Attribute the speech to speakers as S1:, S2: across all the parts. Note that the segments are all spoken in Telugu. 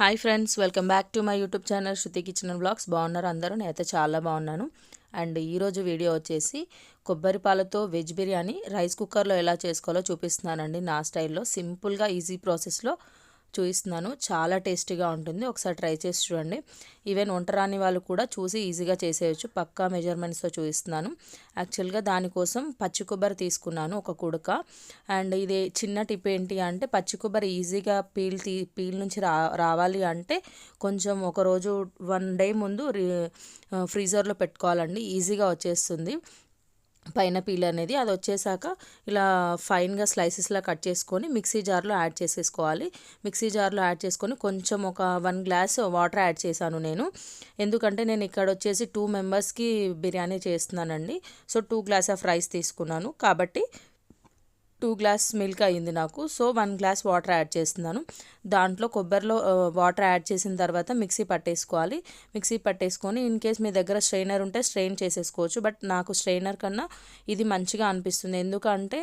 S1: Hi friends welcome back to my YouTube channel Shruti kitchen blogs. బాగున్నారు అందరూ? నేనైతే చాలా బాగున్నాను. అండ్ ఈరోజు వీడియో వచ్చేసి కొబ్బరి పాలతో వెజ్ బిర్యానీ రైస్ కుక్కర్లో ఎలా చేసుకోవాలో చూపిస్తున్నానండి నా స్టైల్లో. సింపుల్గా ఈజీ ప్రాసెస్లో చూపిస్తున్నాను చాలా టేస్టీగా ఉంటుంది. ఒకసారి ట్రై చేసి చూడండి. ఈవెన్ వంట రాని వాళ్ళు కూడా చూసి ఈజీగా చేసేయచ్చు. పక్కా మెజర్మెంట్స్తో చూపిస్తున్నాను యాక్చువల్గా దానికోసం పచ్చి కొబ్బరి తీసుకున్నాను ఒక కుడక. అండ్ ఇది చిన్న టిప్ ఏంటి అంటే పచ్చి కొబ్బరి ఈజీగా పీల్ తీ పీల్ నుంచి రా రావాలి అంటే కొంచెం ఒకరోజు వన్ డే ముందు ఫ్రీజర్లో పెట్టుకోవాలండి. ఈజీగా వచ్చేస్తుంది. పైన పీల్ అనేది అది వచ్చేసాక ఇలా ఫైన్గా స్లైసెస్లా కట్ చేసుకొని మిక్సీ జార్లో యాడ్ చేసేసుకోవాలి. మిక్సీ జార్లో యాడ్ చేసుకొని కొంచెం ఒక వన్ గ్లాస్ వాటర్ యాడ్ చేశాను నేను. ఎందుకంటే నేను ఇక్కడ వచ్చేసి టూ మెంబర్స్కి బిర్యానీ చేస్తున్నానండి. So two glass of rice తీసుకున్నాను. కాబట్టి టూ గ్లాస్ మిల్క్ అయింది నాకు. So one glass water add చేస్తున్నాను. దాంట్లో కొబ్బరిలో వాటర్ యాడ్ చేసిన తర్వాత మిక్సీ పట్టేసుకోవాలి. మిక్సీ పట్టేసుకొని ఇన్ కేస్ మీ దగ్గర స్ట్రైనర్ ఉంటే స్ట్రెయిన్ చేసేసుకోవచ్చు. బట్ నాకు స్ట్రైనర్ కన్నా ఇది మంచిగా అనిపిస్తుంది. ఎందుకంటే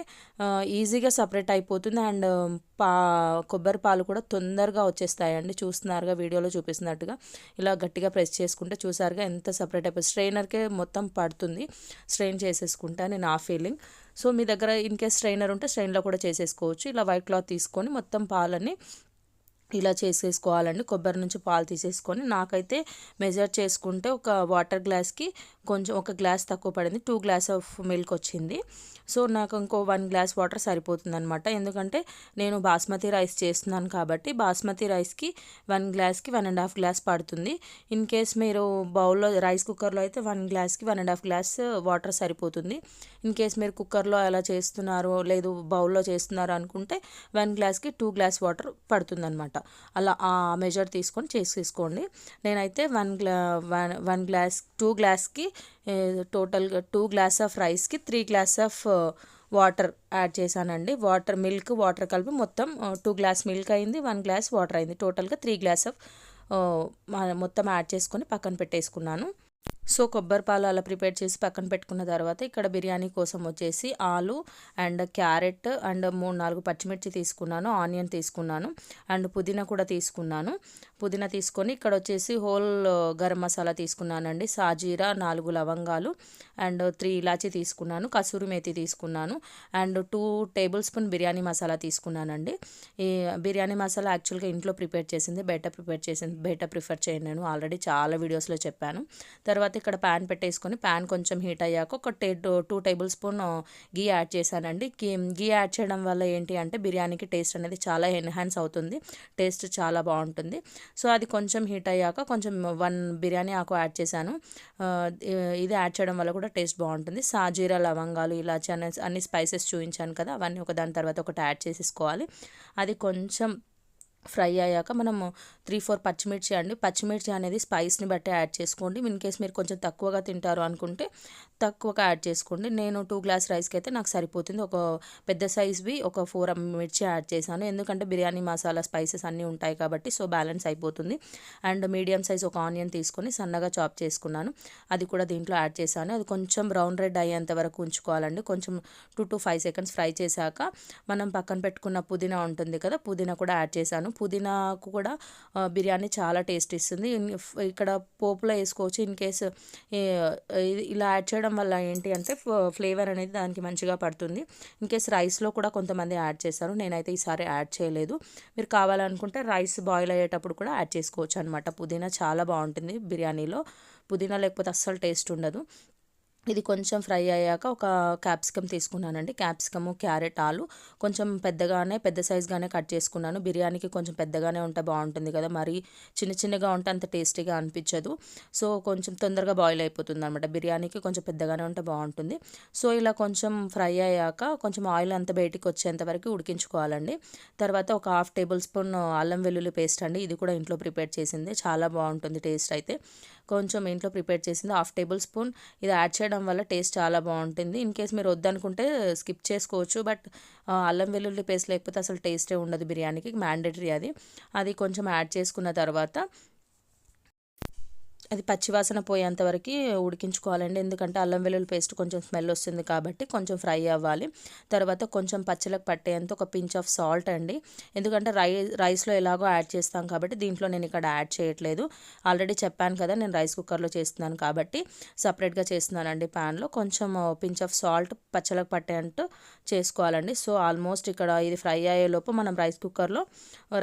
S1: ఈజీగా సపరేట్ అయిపోతుంది. అండ్ పా కొబ్బరి పాలు కూడా తొందరగా వచ్చేస్తాయండి. చూస్తున్నారుగా వీడియోలో చూపిస్తున్నట్టుగా. ఇలా గట్టిగా ప్రెస్ చేసుకుంటే చూసారుగా ఎంత సపరేట్ అయిపోతుంది. స్ట్రైనర్కే మొత్తం పడుతుంది. స్ట్రెయిన్ చేసేసుకుంటా నేను ఆ ఫీలింగ్. సో మీ దగ్గర ఇన్ కేస్ స్ట్రైనర్ ఉంటే స్ట్రైన్లో కూడా చేసేసుకోవచ్చు. ఇలా వైట్ క్లాత్ తీసుకొని మొత్తం పాలని ఇలా చేసేసుకోవాలండి. కొబ్బరి నుంచి పాలు తీసేసుకొని నాకైతే మెజర్ చేసుకుంటే ఒక వాటర్ గ్లాస్కి కొంచెం ఒక గ్లాస్ తక్కువ పడింది. టూ గ్లాస్ ఆఫ్ మిల్క్ వచ్చింది. సో నాకు ఇంకో వన్ గ్లాస్ వాటర్ సరిపోతుంది అనమాట ఎందుకంటే నేను బాస్మతి రైస్ చేస్తున్నాను కాబట్టి బాస్మతి రైస్కి వన్ గ్లాస్కి వన్ అండ్ హాఫ్ గ్లాస్ పడుతుంది. ఇన్ కేస్ మీరు బౌల్లో రైస్ కుక్కర్లో అయితే వన్ గ్లాస్కి one and half glass water సరిపోతుంది. ఇన్ కేస్ మీరు కుక్కర్లో ఎలా చేస్తున్నారు లేదు బౌల్లో చేస్తున్నారు అనుకుంటే వన్ గ్లాస్కి టూ గ్లాస్ వాటర్ పడుతుంది అనమాట అలా ఆ మెజర్ తీసుకొని చేసేసుకోండి. నేనైతే వన్ గ్లా వన్ వన్ గ్లాస్ టూ గ్లాస్కి టోటల్గా టూ గ్లాస్ ఆఫ్ రైస్కి three glass of water add చేశానండి. వాటర్ మిల్క్ వాటర్ కలిపి మొత్తం టూ గ్లాస్ మిల్క్ అయింది వన్ గ్లాస్ వాటర్ అయింది. టోటల్గా త్రీ గ్లాస్ ఆఫ్ మొత్తం యాడ్ చేసుకొని పక్కన పెట్టేసుకున్నాను. సో కొబ్బరి పాలు అలా ప్రిపేర్ చేసి పక్కన పెట్టుకున్న తర్వాత ఇక్కడ బిర్యానీ కోసం వచ్చేసి ఆలు అండ్ క్యారెట్ అండ్ మూడు నాలుగు పచ్చిమిర్చి తీసుకున్నాను ఆనియన్ తీసుకున్నాను అండ్ పుదీనా కూడా తీసుకున్నాను. పుదీనా తీసుకొని ఇక్కడ వచ్చేసి హోల్ గరం మసాలా తీసుకున్నానండి. సాజీరా నాలుగు లవంగాలు అండ్ త్రీ ఇలాచీ తీసుకున్నాను కసూరి మేతి తీసుకున్నాను and two tablespoon biryani masala తీసుకున్నానండి. ఈ బిర్యానీ మసాలా యాక్చువల్గా ఇంట్లో ప్రిపేర్ చేసింది బయట ప్రిపేర్ చేసింది బయట ప్రిఫర్ చేయను నేను. ఆల్రెడీ చాలా వీడియోస్లో చెప్పాను. తర్వాత ఇక్కడ ప్యాన్ పెట్టేసుకొని ప్యాన్ కొంచెం హీట్ అయ్యాక ఒక టే two tablespoon ghee add చేశానండి. గీ యాడ్ చేయడం వల్ల ఏంటి అంటే బిర్యానీకి టేస్ట్ అనేది చాలా ఎన్హాన్స్ అవుతుంది. టేస్ట్ చాలా బాగుంటుంది. సో అది కొంచెం హీట్ అయ్యాక కొంచెం వన్ బిర్యానీ ఆకు యాడ్ చేశాను. Uh, ఇది యాడ్ చేయడం వల్ల కూడా టేస్ట్ బాగుంటుంది. సాజీరా లవంగాలు ఇలాచి అనే అన్ని స్పైసెస్ చూపించాను కదా అవన్నీ ఒక దాని తర్వాత ఒకటి యాడ్ చేసేసుకోవాలి. అది కొంచెం ఫ్రై అయ్యాక మనము త్రీ ఫోర్ పచ్చిమిర్చి అండి. పచ్చిమిర్చి అనేది స్పైస్ని బట్టి యాడ్ చేసుకోండి. ఇన్ కేస్ మీరు కొంచెం తక్కువగా తింటారు అనుకుంటే తక్కువగా యాడ్ చేసుకోండి. నేను టూ గ్లాస్ రైస్కి అయితే నాకు సరిపోతుంది. ఒక పెద్ద సైజ్వి ఒక ఫోర్ మిర్చి యాడ్ చేశాను. ఎందుకంటే బిర్యానీ మసాలా స్పైసెస్ అన్నీ ఉంటాయి కాబట్టి సో బ్యాలెన్స్ అయిపోతుంది. అండ్ మీడియం సైజ్ ఒక ఆనియన్ తీసుకొని సన్నగా చాప్ చేసుకున్నాను. అది కూడా దీంట్లో యాడ్ చేశాను. అది కొంచెం బ్రౌన్ రెడ్ అయ్యేంత వరకు ఉంచుకోవాలండి. కొంచెం two to five seconds fry చేశాక మనం పక్కన పెట్టుకున్న పుదీనా ఉంటుంది కదా పుదీనా కూడా యాడ్ చేశాను. పుదీనాకు కూడా బిర్యానీ చాలా టేస్ట్ ఇస్తుంది. ఇక్కడ పోపులో వేసుకోవచ్చు. ఇన్ కేసు ఇలా యాడ్ చేయడం వల్ల ఏంటి అంటే ఫ్లేవర్ అనేది దానికి మంచిగా పడుతుంది. ఇన్కేస్ రైస్లో కూడా కొంతమంది యాడ్ చేస్తారు. నేనైతే ఈసారి యాడ్ చేయలేదు. మీరు కావాలనుకుంటే రైస్ బాయిల్ అయ్యేటప్పుడు కూడా యాడ్ చేసుకోవచ్చు అనమాట పుదీనా చాలా బాగుంటుంది బిర్యానీలో. పుదీనా లేకపోతే అస్సలు టేస్ట్ ఉండదు. ఇది కొంచెం ఫ్రై అయ్యాక ఒక క్యాప్సికమ్ తీసుకున్నానండి. క్యాప్సికము క్యారెట్ ఆలు కొంచెం పెద్దగానే పెద్ద సైజ్గానే కట్ చేసుకున్నాను. బిర్యానీకి కొంచెం పెద్దగానే ఉంటే బాగుంటుంది కదా. మరి చిన్న చిన్నగా ఉంటే అంత టేస్టీగా అనిపించదు. సో కొంచెం తొందరగా బాయిల్ అయిపోతుంది అనమాట బిర్యానీకి కొంచెం పెద్దగానే ఉంటే బాగుంటుంది. సో ఇలా కొంచెం ఫ్రై అయ్యాక కొంచెం ఆయిల్ అంత బయటికి వచ్చేంత వరకు ఉడికించుకోవాలండి. తర్వాత ఒక హాఫ్ టేబుల్ స్పూన్ అల్లం వెల్లుల్లి పేస్ట్ అండి. ఇది కూడా ఇంట్లో ప్రిపేర్ చేసింది. చాలా బాగుంటుంది టేస్ట్ అయితే. కొంచెం ఇంట్లో ప్రిపేర్ చేసింది. Half tablespoon. ఇది యాడ్ చేయడం వల్ల టేస్ట్ చాలా బాగుంటుంది. ఇన్ కేస్ మీరు వద్దనుకుంటే స్కిప్ చేసుకోవచ్చు. బట్ అల్లం వెల్లుల్లి పేస్ట్ లేకపోతే అసలు టేస్టే ఉండదు బిర్యానీకి. మ్యాండేటరీ అది. అది కొంచెం యాడ్ చేసుకున్న తర్వాత అది పచ్చివాసన పోయేంత వరకు ఉడికించుకోవాలండి. ఎందుకంటే అల్లం వెల్లుల్లి పేస్ట్ కొంచెం స్మెల్ వస్తుంది కాబట్టి కొంచెం ఫ్రై అవ్వాలి. తర్వాత కొంచెం పచ్చలకు పట్టేంత ఒక పించ్ ఆఫ్ సాల్ట్ అండి. ఎందుకంటే రై రైస్లో ఎలాగో యాడ్ చేస్తాం కాబట్టి దీంట్లో నేను ఇక్కడ యాడ్ చేయట్లేదు. ఆల్రెడీ చెప్పాను కదా నేను రైస్ కుక్కర్లో చేస్తున్నాను కాబట్టి సపరేట్గా చేస్తున్నానండి ప్యాన్లో. కొంచెం పించ్ ఆఫ్ సాల్ట్ పచ్చలకు పట్టేంత చేసుకోవాలండి. సో ఆల్మోస్ట్ ఇక్కడ ఇది ఫ్రై అయ్యేలోపు మనం రైస్ కుక్కర్లో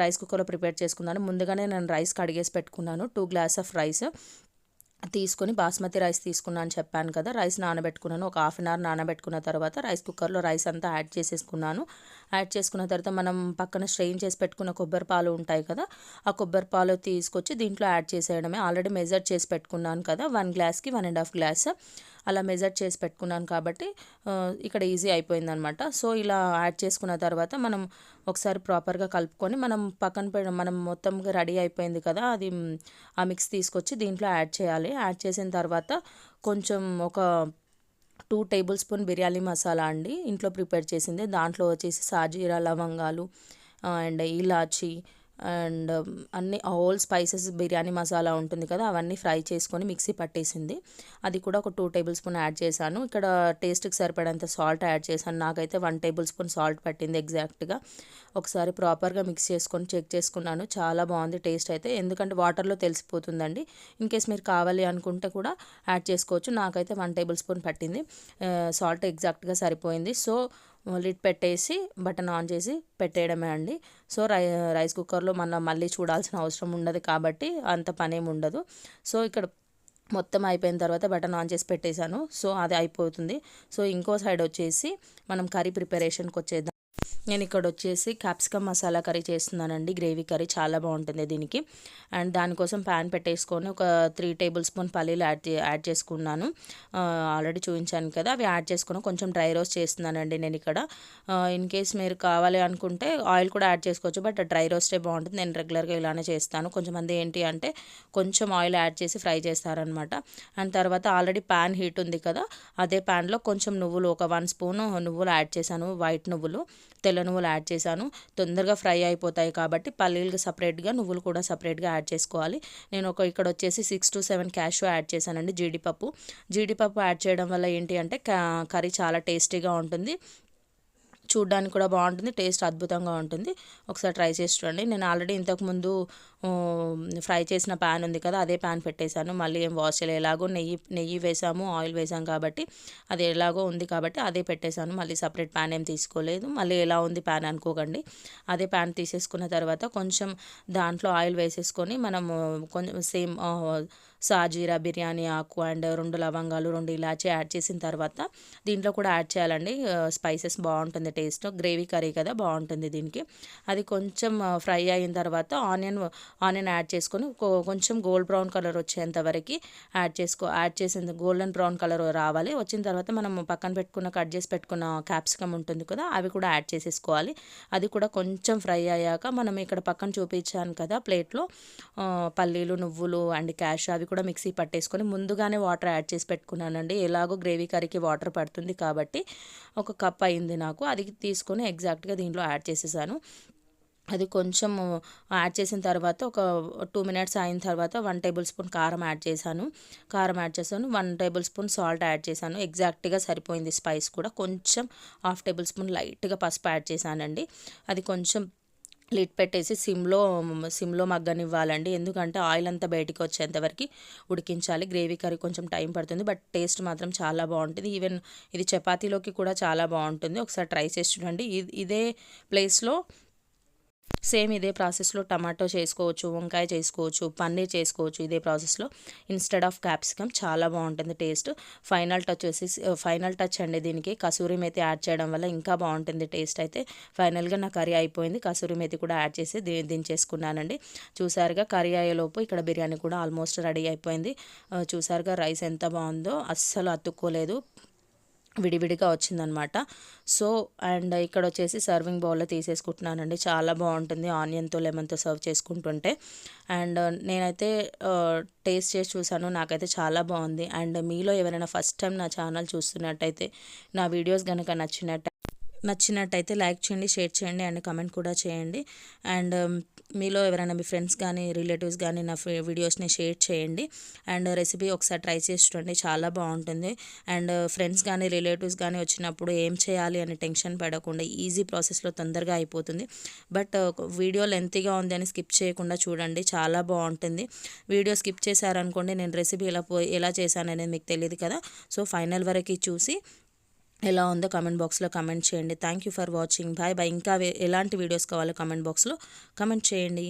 S1: రైస్ కుక్కర్లో ప్రిపేర్ చేసుకున్నాను ముందుగానే నేను రైస్ కడిగేసి పెట్టుకున్నాను. Two glass of rice. తీసుకొని బాస్మతి రైస్ తీసుకున్నాను చెప్పాను కదా రైస్ నానబెట్టుకున్నాను. ఒక హాఫ్ అన్ అవర్ నానబెట్టుకున్న తర్వాత రైస్ కుక్కర్లో రైస్ అంతా యాడ్ చేసేసుకున్నాను. యాడ్ చేసుకున్న తర్వాత మనం పక్కన స్ట్రెయిన్ చేసి పెట్టుకున్న కొబ్బరి పాలు ఉంటాయి కదా ఆ కొబ్బరి పాలు తీసుకొచ్చి దీంట్లో యాడ్ చేసేయడమే. ఆల్రెడీ మెజర్ చేసి పెట్టుకున్నాను కదా వన్ గ్లాస్కి వన్ అండ్ హాఫ్ గ్లాస్. అలా మెజర్ చేసి పెట్టుకున్నాను కాబట్టి ఇక్కడ ఈజీ అయిపోయిందనమాట. సో ఇలా యాడ్ చేసుకున్న తర్వాత మనం ఒకసారి ప్రాపర్గా కలుపుకొని మనం పక్కన మనం మొత్తం రెడీ అయిపోయింది కదా అది ఆ మిక్స్ తీసుకొచ్చి దీంట్లో యాడ్ చేయాలి. యాడ్ చేసిన తర్వాత కొంచెం ఒక two tablespoon biryani masala అండి ఇంట్లో ప్రిపేర్ చేసింది. దాంట్లో వచ్చేసి సాజీరా లవంగాలు అండ్ ఇలాచి అండ్ అన్ని హోల్ స్పైసెస్ బిర్యానీ మసాలా ఉంటుంది కదా అవన్నీ ఫ్రై చేసుకొని మిక్సీ పట్టేసింది. అది కూడా ఒక టూ టేబుల్ స్పూన్ యాడ్ చేశాను. ఇక్కడ టేస్ట్కి సరిపడేంత సాల్ట్ యాడ్ చేశాను. నాకైతే వన్ టేబుల్ స్పూన్ సాల్ట్ పట్టింది ఎగ్జాక్ట్గా. ఒకసారి ప్రాపర్గా మిక్స్ చేసుకొని చెక్ చేసుకున్నాను. చాలా బాగుంది టేస్ట్ అయితే. ఎందుకంటే వాటర్లో తెలిసిపోతుందండి. ఇన్ కేస్ మీరు కావాలి అనుకుంటే కూడా యాడ్ చేసుకోవచ్చు. నాకైతే వన్ టేబుల్ స్పూన్ పట్టింది. సాల్ట్ ఎగ్జాక్ట్గా సరిపోయింది. సో లిడ్ పెట్టేసి బటన్ ఆన్ చేసి పెట్టేయడమే అండి. సో రై రైస్ కుక్కర్లో మనం మళ్ళీ చూడాల్సిన అవసరం ఉండదు కాబట్టి అంత పనేం ఉండదు. సో ఇక్కడ మొత్తం అయిపోయిన తర్వాత బటన్ ఆన్ చేసి పెట్టేశాను. సో అది అయిపోతుంది. సో ఇంకో సైడ్ వచ్చేసి మనం కర్రీ ప్రిపరేషన్కి వచ్చేద్దాం. నేను ఇక్కడ వచ్చేసి క్యాప్సికమ్ మసాలా కర్రీ చేస్తున్నానండి. గ్రేవీ కర్రీ చాలా బాగుంటుంది దీనికి. అండ్ దానికోసం ప్యాన్ పెట్టేసుకొని ఒక త్రీ టేబుల్ స్పూన్ పల్లీలు యాడ్ యాడ్ చేసుకున్నాను. ఆల్రెడీ చూపించాను కదా అవి యాడ్ చేసుకుని కొంచెం డ్రై రోస్ట్ చేస్తున్నానండి నేను ఇక్కడ. ఇన్ కేస్ మీరు కావాలి అనుకుంటే ఆయిల్ కూడా యాడ్ చేసుకోవచ్చు బట్ డ్రై రోస్టే బాగుంటుంది. నేను రెగ్యులర్గా ఇలానే చేస్తాను. కొంచెమంది ఏంటి అంటే కొంచెం ఆయిల్ యాడ్ చేసి ఫ్రై చేస్తారనమాట అండ్ తర్వాత ఆల్రెడీ ప్యాన్ హీట్ ఉంది కదా అదే ప్యాన్లో కొంచెం నువ్వులు ఒక వన్ స్పూన్ నువ్వులు యాడ్ చేశాను వైట్ నువ్వులు. తెల్ల నువ్వులు యాడ్ చేశాను. తొందరగా ఫ్రై అయిపోతాయి కాబట్టి పల్లీలు సపరేట్గా నువ్వులు కూడా సపరేట్గా యాడ్ చేసుకోవాలి. నేను ఒక ఇక్కడ వచ్చేసి six to seven cashew add చేశానండి జీడిపప్పు. జీడిపప్పు యాడ్ చేయడం వల్ల ఏంటి అంటే కర్రీ చాలా టేస్టీగా ఉంటుంది. చూడ్డానికి కూడా బాగుంటుంది టేస్ట్ అద్భుతంగా ఉంటుంది. ఒకసారి ట్రై చేసి చూడండి. నేను ఆల్రెడీ ఇంతకుముందు ఫ్రై చేసిన ప్యాన్ ఉంది కదా అదే ప్యాన్ పెట్టేశాను. మళ్ళీ ఏం వాష్ చేయలేదు. ఎలాగో నెయ్యి నెయ్యి వేసాము ఆయిల్ వేసాం కాబట్టి అది ఎలాగో ఉంది కాబట్టి అదే పెట్టేశాను. మళ్ళీ సపరేట్ ప్యాన్ ఏం తీసుకోలేదు. మళ్ళీ ఎలా ఉంది ప్యాన్ అనుకోకండి. అదే ప్యాన్ తీసేసుకున్న తర్వాత కొంచెం దాంట్లో ఆయిల్ వేసేసుకొని మనం కొంచెం సేమ్ సాజీరా బిర్యానీ ఆకు అండ్ రెండు లవంగాలు రెండు ఇలాచి యాడ్ చేసిన తర్వాత దీంట్లో కూడా యాడ్ చేయాలండి. స్పైసెస్ బాగుంటుంది టేస్ట్ గ్రేవీ కర్రీ కదా బాగుంటుంది దీనికి. అది కొంచెం ఫ్రై అయిన తర్వాత ఆనియన్ ఆనియన్ యాడ్ చేసుకొని కొంచెం గోల్డ్ బ్రౌన్ కలర్ వచ్చేంత వరకు యాడ్ చేసుకో యాడ్ చేసేంత గోల్డెన్ బ్రౌన్ కలర్ రావాలి. వచ్చిన తర్వాత మనం పక్కన పెట్టుకున్న కట్ చేసి పెట్టుకున్న క్యాప్సికమ్ ఉంటుంది కదా అవి కూడా యాడ్ చేసేసుకోవాలి. అది కూడా కొంచెం ఫ్రై అయ్యాక మనం ఇక్కడ పక్కన చూపించాను కదా ప్లేట్లో పల్లీలు నువ్వులు అండ్ క్యాష్ అవి కూడా మిక్సీ పట్టేసుకొని ముందుగానే వాటర్ యాడ్ చేసి పెట్టుకున్నానండి. ఎలాగో గ్రేవీ కర్రీకి వాటర్ పడుతుంది కాబట్టి ఒక కప్ అయింది నాకు. అది తీసుకొని ఎగ్జాక్ట్గా దీంట్లో యాడ్ చేసేసాను. అది కొంచెం యాడ్ చేసిన తర్వాత ఒక టూ మినిట్స్ అయిన తర్వాత వన్ టేబుల్ స్పూన్ కారం యాడ్ చేశాను. కారం యాడ్ చేశాను. One tablespoon salt add చేశాను. ఎగ్జాక్ట్గా సరిపోయింది స్పైస్ కూడా. కొంచెం హాఫ్ టేబుల్ స్పూన్ లైట్గా పసుపు యాడ్ చేశానండి. అది కొంచెం లిట్ పెట్టేసి సిమ్లో సిమ్లో మగ్గనివ్వాలండి. ఎందుకంటే ఆయిల్ అంతా బయటికి వచ్చేంతవరకు ఉడికించాలి. గ్రేవీ కర్రీ కొంచెం టైం పడుతుంది. బట్ టేస్ట్ మాత్రం చాలా బాగుంటుంది. ఈవెన్ ఇది చపాతీలోకి కూడా చాలా బాగుంటుంది. ఒకసారి ట్రై చేసి చూడండి. ఇదే ప్లేస్లో సేమ్ ఇదే ప్రాసెస్లో టమాటో చేసుకోవచ్చు వంకాయ చేసుకోవచ్చు పన్నీర్ చేసుకోవచ్చు ఇదే ప్రాసెస్లో. ఇన్స్టెడ్ ఆఫ్ క్యాప్సికమ్ చాలా బాగుంటుంది టేస్ట్. ఫైనల్ టచ్ వచ్చేసి ఫైనల్ టచ్ అండి దీనికి. కసూరి మెతి యాడ్ చేయడం వల్ల ఇంకా బాగుంటుంది టేస్ట్ అయితే. ఫైనల్గా నా కర్రీ అయిపోయింది. కసూరి మెతి కూడా యాడ్ చేసి దించేసుకున్నానండి. చూసారుగా కర్రీ అయ్యేలోపు ఇక్కడ బిర్యానీ కూడా ఆల్మోస్ట్ రెడీ అయిపోయింది. చూసారుగా రైస్ ఎంత బాగుందో అస్సలు అతుక్కోలేదు. విడివిడిగా వచ్చిందనమాట. సో అండ్ ఇక్కడ వచ్చేసి సర్వింగ్ బౌల్లో తీసేసుకుంటున్నానండి. చాలా బాగుంటుంది ఆనియన్తో లెమన్తో సర్వ్ చేసుకుంటుంటే. అండ్ నేనైతే టేస్ట్ చేసి చూసాను. నాకైతే చాలా బాగుంది. అండ్ మీలో ఎవరైనా ఫస్ట్ టైం నా ఛానల్ చూస్తున్నట్టయితే నా వీడియోస్ కనుక నచ్చినట్టు నచ్చినట్టయితే లైక్ చేయండి షేర్ చేయండి అండ్ కమెంట్ కూడా చేయండి. అండ్ um, మీలో ఎవరైనా మీ ఫ్రెండ్స్ కానీ రిలేటివ్స్ కానీ నా వీడియోస్ని షేర్ చేయండి. అండ్ రెసిపీ ఒకసారి ట్రై చేసి చూడండి చాలా బాగుంటుంది. అండ్ ఫ్రెండ్స్ కానీ రిలేటివ్స్ కానీ వచ్చినప్పుడు ఏం చేయాలి అని టెన్షన్ పడకుండా ఈజీ ప్రాసెస్లో తొందరగా అయిపోతుంది. బట్ వీడియో లెంతీగా ఉంది అని స్కిప్ చేయకుండా చూడండి చాలా బాగుంటుంది. వీడియో స్కిప్ చేశారనుకోండి నేను రెసిపీ ఎలా పో ఎలా చేశాను అనేది మీకు తెలియదు కదా. సో ఫైనల్ వరకు చూసి ఎలా ఉందో కమెంట్ బాక్స్లో కమెంట్ చేయండి. Thank you for watching bye bye ఇంకా ఎలాంటి వీడియోస్ కావాలో కమెంట్ బాక్స్లో కమెంట్ చేయండి.